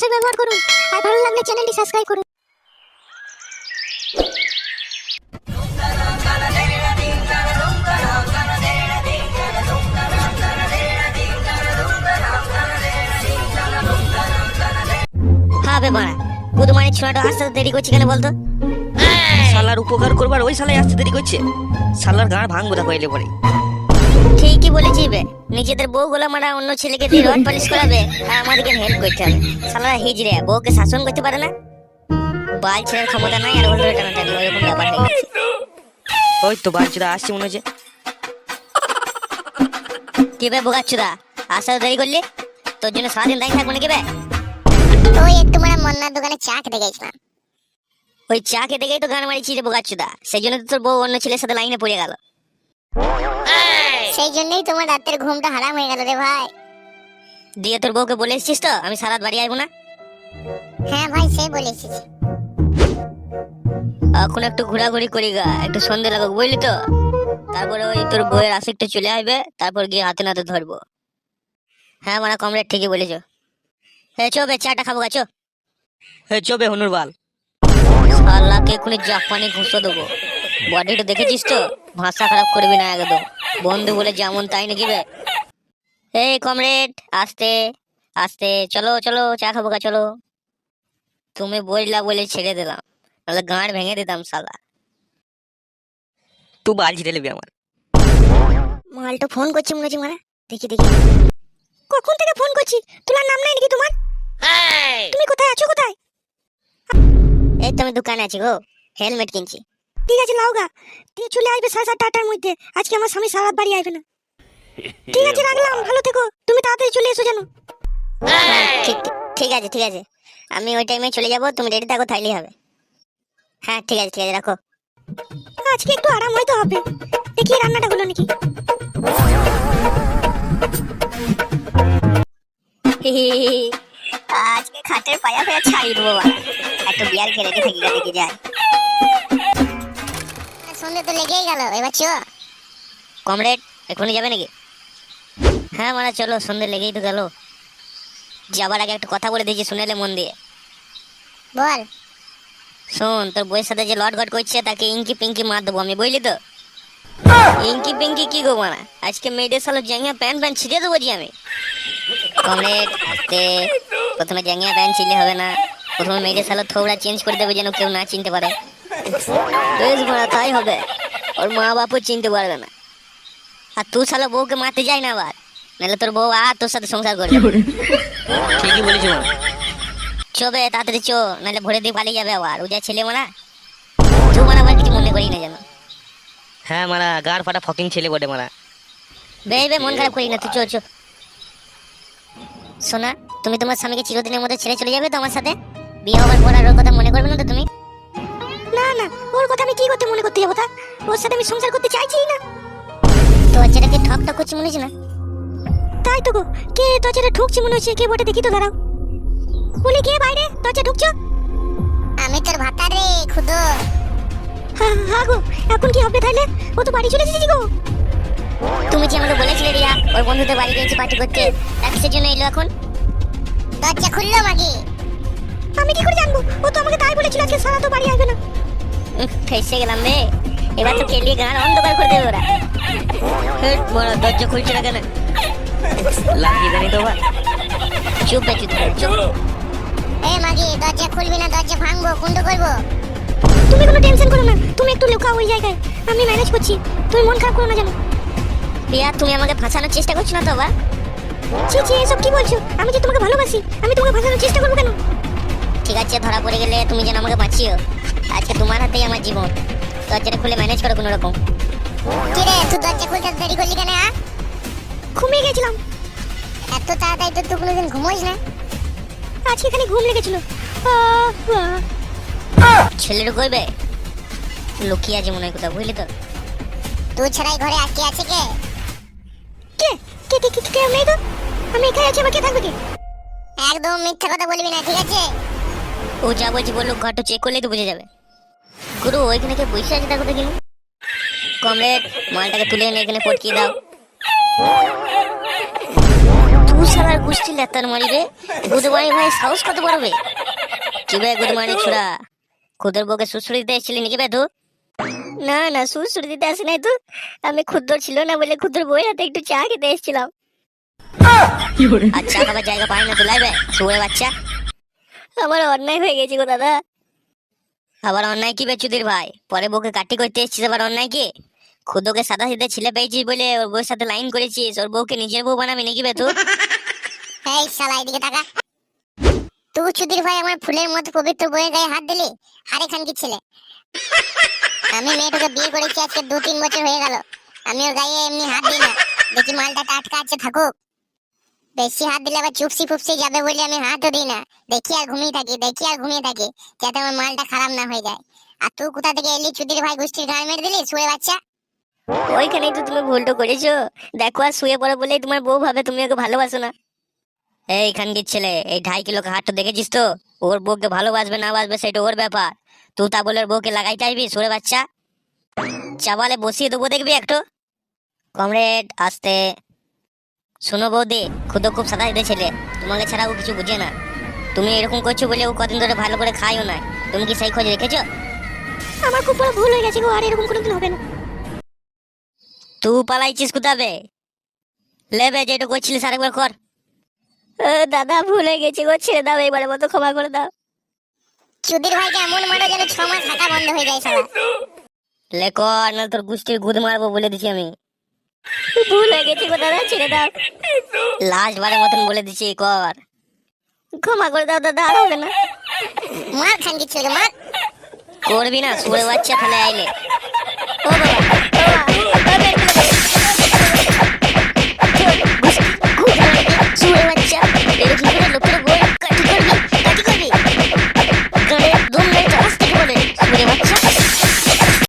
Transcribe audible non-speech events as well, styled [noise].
অবশ্যই ব্যবহার করুন। আর ভালো লাগলে চ্যানেলটি সাবস্ক্রাইব করুন। হ্যাঁ বে মারা বুধমানের ছোড়াটা আসতে দেরি করছি কেন বলতো? শালার উপকার করবার ওই শালাই আসতে দেরি করছে। শালার গাঁড় ভাঙবো দেখো এলে পরে। ঠিকই বলেছি বে নিজেদের বউ বউগুলো মারা অন্য ছেলেকে দিয়ে রড পালিশ করাবে আর আমাদেরকে হেল্প করতে হবে। শালারা হিজড়ে বউকে শাসন করতে পারে না? বাল ছেলের ক্ষমতা নাই আর ওর ধরে টানাটানি ওইরকম ব্যাপার হয়ে গেছে। ওই তো বাচ্চারা আসছে মনে হচ্ছে। কি বে বোকাচ্ছুদা আসতে তো দেরি করলি? তোর জন্য সারাদিন দাঁড়িয়ে থাকব নাকি বে? ওই একটু মানে মন্নার দোকানে চা খেতে গেছিলাম। ওই চা খেতে গিয়েই তো গান মারিছি রে বোকাচ্ছুদা সেই জন্য তো তোর বউ অন্য ছেলের সাথে লাইনে পড়ে গেল। সেই জন্যই তোমার রাতের ঘুমটা হারাম হয়ে গেল রে ভাই। দিয়ে তোর বউকে বলে এসছিস তো? আমি সারাত বাড়ি আসব না? হ্যাঁ ভাই সেই বলেছিস এখন একটু ঘোরাঘুরি করি গা একটু সন্ধে লাগুক বুঝলি তো? তারপরে ওই তোর বইয়ের আশিকটা চলে আসবে তারপর গিয়ে হাতে নাতে ধরবো। হ্যাঁ মানে কমরেড ঠিকই বলেছ। হ্যাঁ চো বে চাটা খাব গা চো। হে চবে হনুর বাল আল্লাহকে এক্ষুনি জাপানি ঘুষো দেবো। বডিটা দেখেছিস তো? ভাষা খারাপ করবি না একদম। বন্ধু বলে যেমন তাই নাকি বে এই কমরেড আস্তে আস্তে চলো চলো চা খাব গা চলো। তুমি বললা বলে ছেড়ে দিলাম তাহলে গাঁড় ভেঙে দিতাম শালা। তুই বাল ছিটে নিবি আমার। মালটা ফোন করছি মনে হচ্ছে মারা। দেখি দেখি। কখন থেকে ফোন করছি? তোলার নাম নাই নাকি তোমার? তুমি কোথায়? আছো কোথায়? এই তো আমি দোকানে আছি গো হেলমেট কিনছি। ঠিক আছে লাও গা। দিয়ে চলে আসবে সাড়ে সাতটা আটটার মধ্যে। আজকে আমার স্বামী সারাত বাড়ি আসবে না। ঠিক আছে রাখলাম। ভালো থেকো। তুমি তাড়াতাড়ি চলে এসো জানো ঠিক ঠিক আছে ঠিক আছে। আমি ওই টাইমে চলে যাব। তুমি রেডি থাকো তাইলেই হবে। হ্যাঁ ঠিক আছে ঠিক আছে রাখো। আজকে একটু আরাম হয়তো হবে। দেখি রান্নাটা হলো নাকি? আজকে খাটের পায়া পায়া ছাড়ি দেবো বাবা। একটু বিয়ার খেলে রেখে থাকি দেখি যায়। সন্ধে তো লেগেই গেল এবার চো। কমরেড এখনই যাবে নাকি? হ্যাঁ মানে চলো সন্ধে লেগেই তো গেল। যাবার আগে একটা কথা বলে দিয়েছি শুনেলে মন দিয়ে। বল। শোন তোর বইয়ের সাথে যে লট ঘট করছে তাকে ইঙ্কি পিঙ্কি মার দেবো আমি বুঝলি তো? ইঙ্কি পিঙ্কি কি গো মানা আজকে মেয়েদের সালো জ্যাঙ্গিয়া প্যান্ট প্যান্ট ছিঁড়ে দেবো যে আমি। কমরেড আস্তে প্রথমে জ্যাঙ্গিয়া প্যান্ট ছিঁড়লে হবে না। প্রথমে মেয়েদের সালো থোবড়া চেঞ্জ করে দেবে যেন কেউ না চিনতে পারে। বেশ তাই হবে। ওর মা বাপও চিনতে পারবে না। আর তুই শালা বউকে মারতে যাই না আবার। নাহলে তোর বউ আর তোর সাথে সংসার করবে ঠিকই বলেছি মা। চবে তাড়াতাড়ি চো নাহলে ভোরে দিয়ে পালিয়ে যাবে আবার। ও যা ছেলে মানা তুই মানা আবার কিছু মনে করি না যেন। হ্যাঁ মারা গাড় ফাটা ফকিং ছেলে বটে মারা। বে বে মন খারাপ করি না তুই চো চো। সোনা তুমি তোমার স্বামীকে চিরদিনের মধ্যে ছেড়ে চলে যাবে তো আমার সাথে? বিয়ে হওয়ার পর আর কথা মনে করবে না তো তুমি? না না ওর কথা আমি কি করতে মনে করতে যাব তা? ওর সাথে আমি সংসার করতে চাইছি না। দরজাটাকে ঠক ঠক করছি মনে হচ্ছে না? তাই তো গো কে দরজাটা ঠুকছি মনে হচ্ছে? কে বটে? দেখি তো দাঁড়াও। বলে কে বাইরে? দরজা ঢুকছো? আমি তোর ভাতা রে খুদো হ্যাঁ হ্যাঁ গো এখন কি হবে তাহলে ও তো বাড়ি চলে এসেছি গো। তুমি যে আমাকে বলেছিলে রিয়া ওর বন্ধুদের বাড়ি গিয়েছে পার্টি করতে তা কিসের জন্য এলো এখন? দরজা খুললো মাগি। আমি কি করে জানব? ও তো আমাকে তাই বলেছিল আজকে সারা তো বাড়ি আসবে না। ফেসে গেলাম রে। এবার তো কেলিয়ে গান অন্ধকার করে দেবে ওরা। বড় দরজা খুলছে না কেন? লাগিয়ে জানি তো চুপ বে চুপ চুপ। এ মাগি দরজা খুলবি না দরজা ভাঙবো কুন্ড করব। তুমি কোনো টেনশন করো না তুমি একটু লুকাও ওই জায়গায়। আমি ম্যানেজ করছি তুমি মন খারাপ করো না জানো রিয়া তুমি আমাকে ফাঁসানোর চেষ্টা করছ না তো আবার? ছি ছি এসব কি বলছো? আমি যে তোমাকে ভালোবাসি আমি তোমাকে ফাঁসানোর চেষ্টা করব কেন? ঠিক আছে ধরা পড়ে গেলে তুমি যেন আমাকে বাঁচিও। আজকে তোমার হাতেই আমার জীবন। দরজাটা খুলে ম্যানেজ করো কোনো রকম। কি রে তুই দরজা খুলতে দেরি করলি কেন আ? ঘুমিয়ে গেছিলাম। এত তাড়াতাড়ি তো তুই কোনোদিন ঘুমোইস না। আজকে এখানে ঘুম লেগেছিল। ছেলেটা কইবে লুকিয়ে আছে মনে হয় কোথাও বুঝলি তো? তুই ছাড়াই ঘরে আটকে আছে কে? কে? কে কে কে কেউ নেই তো? আমি এখানে আছি আমার কে থাকবে কি? একদম মিথ্যা কথা বলবি না ঠিক আছে? ও যা বলছি বলল ঘরটা চেক করলেই তো বুঝে যাবে। গুরু ওইখানে কে বসে আছে দেখো দেখিনি কমরেড মালটাকে তুলে এনে এখানে পটকিয়ে দাও। তুই শালার গুষ্টি লেতার মারিবে গুদমানি ভাই সাহস কত বাড়বে? কি বে গুদমানি ছুড়া? খুদের বউকে সুশ্রী দিতে এসেছিলি নাকি বে তুই না না সুশ্রী দিতে আসি নাই তো। আমি ক্ষুদ্র ছিল না বলে ক্ষুদ্র বই হাতে একটু চা খেতে এসেছিলাম। আচ্ছা খাবার জায়গা পাই না তো লাইবে শুয়ে বাচ্চা। আমার অন্যায় হয়ে গেছে গো দাদা। আবার অন্যায় কি বেচুদির ভাই? পরে বউকে কাটি করতে এসেছিস আবার অন্যায় কি? খুদোকে সাদা সিধে ছিলে পেয়েছিস বলে ওর বউর সাথে লাইন করেছিস। ওর বউকে নিজের বউ বানাবি নাকি বে তুই? [laughs] এই শালা, এদিকে তাকা। তুই চুদির ভাই, আমার ফুলের মতো পবিত্র বইয়ের গায়ে হাত দিলি? খান কি ছেলে। আমি মেয়েটাকে বিয়ে করেছি আজকে দু তিন বছর হয়ে গেল। আমি ওর গায়ে এমনি হাত দিই না। দেখি মালটা টাটকা আছে, থাকুক। বেশি হাত দিলে আবার চুপসি ফুপসি যাবে বলে আমি হাতও দিই না। দেখি আর ঘুমিয়ে থাকি, দেখি আর ঘুমিয়ে থাকি, যাতে আমার মালটা খারাপ না হয়ে যায়। আর তুই কোথা থেকে এলি? চুদির ভাই গোষ্ঠীর গায়ে মেরে দিলি? শুয়ে বাচ্চা। ওইখানেই তো তুমি ভুলটা করেছ। দেখো আর শুয়ে পড়ো বলেই তোমার বউ ভাবে, তুমি ওকে ভালোবাসো না। এই খানকির ছেলে, এই ঢাই কিলো হাটটা দেখেছিস তো? ওর বউকে ভালোবাসবে, না বাসবে, সেটা ওর ব্যাপার। তুই তা বলে বউকে লাগাইতে আসবি? সরে বাচ্চা। চাবালে বসিয়ে দেবো দেখবি একটু। কমরেড, আসতে। শোনো বৌদি খুদ খুব সাদা ছেলে তোমাকে ছাড়া ও কিছু বুঝে না। তুমি এরকম করছ বলে ও কদিন ধরে ভালো করে খাইও না। তুমি কি সেই খোঁজ রেখেছো? আমার খুব বড় ভুল হয়ে গেছে গো আর এরকম কোনোদিন হবে না। তুই পালাইছিস কোথাবে লেবে যেটা করছিলিস আরেকবার কর। দাদা ভুলে গেছি গো ছেড়ে দাও এবারে মতো ক্ষমা করে দাও। চুদির ভাইকে এমন মারো যেন ছ মাস থাকা বন্ধ হয়ে যায় শালা লে কর না তোর গুষ্টির গুদ মারবো বলে দিছি আমি। ভুল হয়ে গেছে গো দাদা, ছেড়ে দাও। লাস্ট বারের মতন বলে দিচ্ছি কর। ক্ষমা করে দাও দাদা, আর হবে না। মার খান কি ছেলে মার। করবি না, শুয়ে বাচ্চা তাহলে আইলে। ও বাবা।